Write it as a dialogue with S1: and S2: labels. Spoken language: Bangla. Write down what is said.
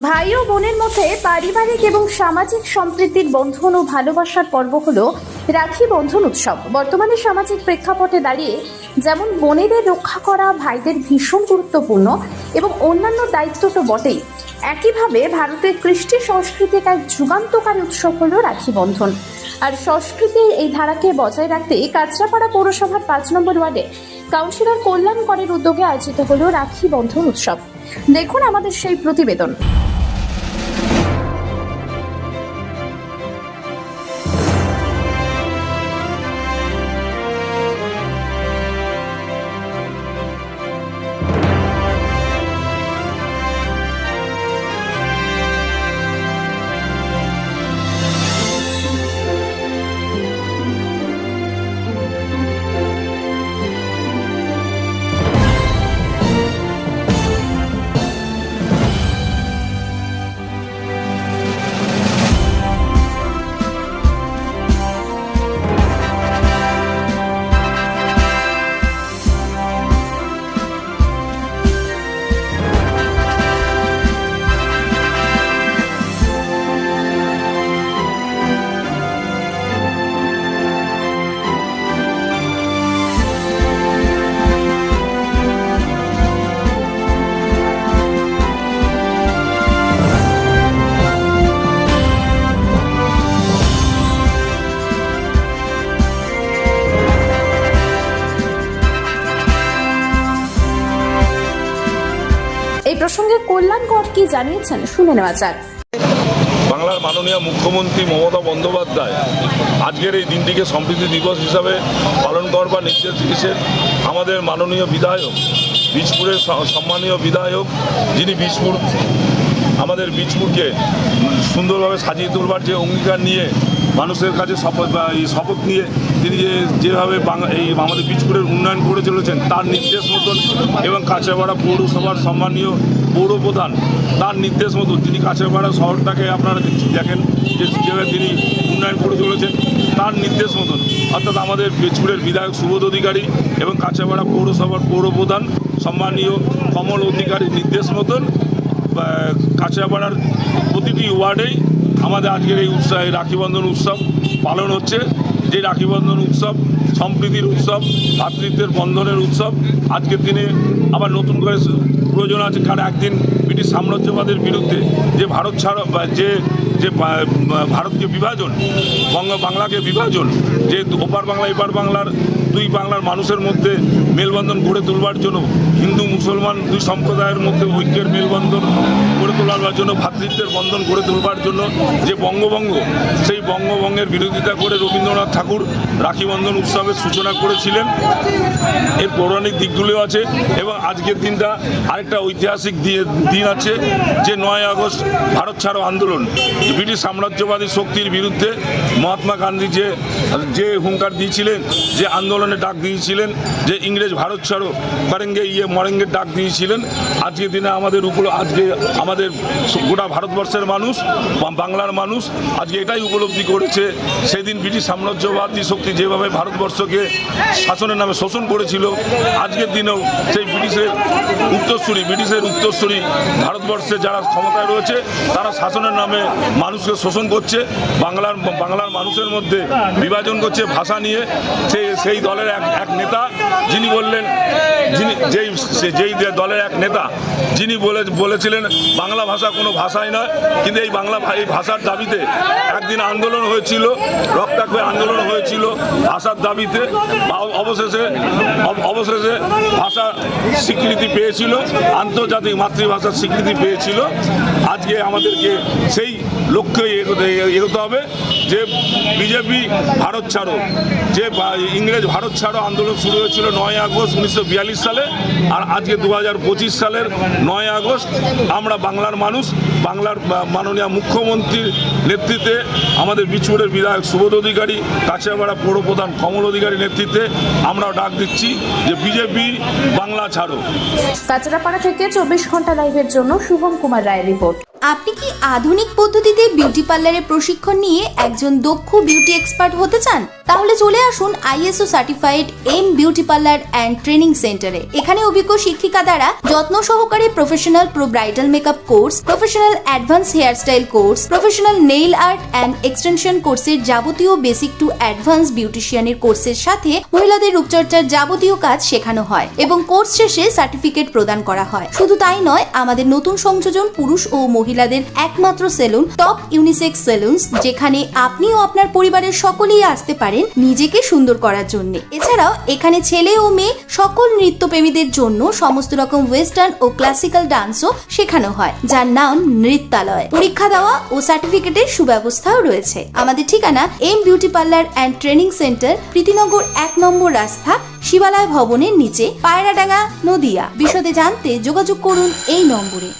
S1: ভাই ও বোনের মধ্যে পারিবারিক এবং সামাজিক সম্প্রীতির বন্ধন ও ভালোবাসার পর্ব হলো রাখি বন্ধন উৎসব। বর্তমানে সামাজিক প্রেক্ষাপটে দাঁড়িয়ে যেমন বোনেদের রক্ষা করা ভাইদের ভীষণ গুরুত্বপূর্ণ এবং অন্যান্য দায়িত্ব তো বটেই, একইভাবে ভারতের কৃষ্টি সংস্কৃতির এক যুগান্তকারী উৎসব হলো রাখি বন্ধন। আর সংস্কৃতির এই ধারাকে বজায় রাখতে কাঁচরাপাড়া পৌরসভার পাঁচ নম্বর ওয়ার্ডে কাউন্সিলর কল্যাণ করের উদ্যোগে আয়োজিত হলো রাখি বন্ধন উৎসব। দেখুন আমাদের সেই প্রতিবেদন। প্রসঙ্গে কল্যাণ কর কি জানিয়েছেন শুনে নেওয়া যাক।
S2: বাংলার মাননীয় মুখ্যমন্ত্রী মমতা বন্দ্যোপাধ্যায় আজকের এই দিনটিকে সম্প্রীতি দিবস হিসাবে পালন করবার নির্দেশ দিয়েছেন আমাদের মাননীয় বিধায়ক, বীজপুরের সম্মানীয় বিধায়ক যিনি বীজপুর আমাদের বীজপুরকে সুন্দরভাবে সাজিয়ে তুলবার যে অঙ্গীকার নিয়ে মানুষের কাছে শপথ এই শপথ নিয়ে তিনি যে যেভাবে এই আমাদের বীজপুরের উন্নয়ন করে চলেছেন, তার নির্দেশ মতন এবং কাঁচাপাড়া পৌরসভার সম্মানীয় পৌর প্রধান তার নির্দেশ মতন তিনি কাঁচাপাড়া শহরটাকে আপনারা দেখেন যে যেভাবে তিনি উন্নয়ন করে চলেছেন, তার নির্দেশ মতন। অর্থাৎ আমাদের বীজপুরের বিধায়ক সুবোধ অধিকারী এবং কাঁচাপাড়া পৌরসভার পৌর প্রধান সম্মানীয় কমল অধিকারীর নির্দেশ মতন বা কাঁচরাপাড়ার প্রতিটি ওয়ার্ডেই আমাদের আজকের এই উৎসব রাখিবন্ধন উৎসব পালন হচ্ছে। যে রাখিবন্ধন উৎসব, সম্প্রীতির উৎসব, ভাতৃত্বের বন্ধনের উৎসব, আজকের দিনে আবার নতুন করে প্রয়োজন আছে কারণ একদিন ব্রিটিশ সাম্রাজ্যবাদের বিরুদ্ধে যে ভারত ছাড়ো যে যে ভারতকে বিভাজন, বঙ্গ, বাংলাকে বিভাজন, যে ওপার বাংলা, এপার বাংলার, দুই বাংলার মানুষের মধ্যে মেলবন্ধন গড়ে তোলবার জন্য হিন্দু, মুসলমান দুই সম্প্রদায়ের মধ্যে ঐক্যের মেলবন্ধন গড়ে তোলবার জন্য ভ্রাতৃত্বের বন্ধন গড়ে তোলবার জন্য যে বঙ্গভঙ্গ, সেই বঙ্গভঙ্গের বিরোধিতা করে রবীন্দ্রনাথ ঠাকুর রাখি বন্ধন উৎসবের সূচনা করেছিলেন। এর পৌরাণিক দিকগুলিও আছে এবং আজকের দিনটা আরেকটা ঐতিহাসিক দিন আছে যে নয় আগস্ট ভারত ছাড়ো আন্দোলন। ব্রিটিশ সাম্রাজ্যবাদী শক্তির বিরুদ্ধে মহাত্মা গান্ধী যে যে হুঙ্কার দিয়েছিলেন, যে আন্দোলনের ডাক দিয়েছিলেন, যে ইংরেজ ভারত ছাড়ো করেঙ্গে ইয়ে মরেঙ্গের ডাক দিয়েছিলেন আজকের দিনে আমাদের উপর আজকে আমাদের গোটা ভারতবর্ষের মানুষ বাংলার মানুষ, আজকে এটাই উপলব্ধি করেছে, সেদিন ব্রিটিশ সাম্রাজ্যবাদী শক্তি যেভাবে ভারতবর্ষকে শাসনের নামে শোষণ করেছিল, আজকের দিনেও সেই ব্রিটিশের উত্তরসূরি ব্রিটিশের উত্তরসূরি ভারতবর্ষে যারা ক্ষমতায় রয়েছে, তারা শাসনের নামে মানুষকে শোষণ করছে, বাংলার বাংলার মানুষের মধ্যে বিভাজন করছে ভাষা নিয়ে। সেই সেই দলের এক এক নেতা, যিনি বললেন, যিনি, যেই যেই দলের এক নেতা, যিনি বলে, বলেছিলেন, বাংলা ভাষা কোনো ভাষাই নয়, কিন্তু এই বাংলা এই ভাষার দাবিতে একদিন আন্দোলন হয়েছিল, রক্তাক্ত আন্দোলন হয়েছিল ভাষার দাবিতে। অবশেষে অবশেষে ভাষা স্বীকৃতি পেয়েছিল, আন্তর্জাতিক মাতৃভাষার স্বীকৃতি পেয়েছিল। আজকে আমাদেরকে সেই লক্ষ্যে এগোতে হবে যে বিজেপি ভারত ছাড়ো। যে ইংরেজ ভারত ছাড়ো আন্দোলন শুরু হয়েছিল নয় আগস্ট উনিশশো বিয়াল্লিশ সালে আর আজকে দু হাজার পঁচিশ সালের নয় আগস্ট আমরা বাংলার মানুষ, বাংলার মাননীয় মুখ্যমন্ত্রীর নেতৃত্বে আমাদের বিচুরের বিধায়ক সুবোধ অধিকারী কাছিয়াপাড়া পৌর প্রধান কমল অধিকারী নেতৃত্বে আমরাও ডাক দিচ্ছি যে বিজেপি ছাড়ো
S1: কাঁচরাপাড়া থেকে চব্বিশ ঘণ্টা লাইভের জন্য শুভম কুমার রায়ের রিপোর্ট।
S3: আপনি কি আধুনিক পদ্ধতিতে বিউটি পার্লারে প্রশিক্ষণ নিয়ে একজন দক্ষ বিউটি এক্সপার্ট হতে চান? তাহলে চলে আসুন ISO certified M beauty parlour and training সেন্টারে এখানে অভিজ্ঞ শিক্ষিকা দ্বারা যত্ন সহকারে professional pro bridal makeup course professional advance hairstyle course professional nail art and extension কোর্সের যাবতীয় বেসিক টু অ্যাডভান্স বিউটিশিয়ানের কোর্সের সাথে মহিলাদের রূপচর্চার যাবতীয় কাজ শেখানো হয় এবং কোর্স শেষে সার্টিফিকেট প্রদান করা হয়। শুধু তাই নয়, আমাদের নতুন সংযোজন পুরুষ ও মহিলাদের একমাত্র সেলুন টপ ইউনিসেক্স সেলুনস, যেখানে আপনি ও আপনার পরিবারের সকলেই আসতে পারেন নিজেকে সুন্দর করার জন্য। এছাড়াও এখানে ছেলে ও মেয়ে সকল নৃত্যপ্রেমীদের জন্য সমস্ত রকম ওয়েস্টার্ন ও ক্লাসিক্যাল ডান্সও শেখানো হয়, যার নাম নৃত্যালয়। পরীক্ষা দেওয়া ও সার্টিফিকেটের সুব্যবস্থাও রয়েছে। আমাদের ঠিকানা M beauty parlour and training centre, Pritinagar এক নম্বর রাস্তা, শিবালয় ভবনের নিচে, পায়রাডাঙ্গা, নদিয়া। বিশদে জানতে যোগাযোগ করুন এই নম্বরে।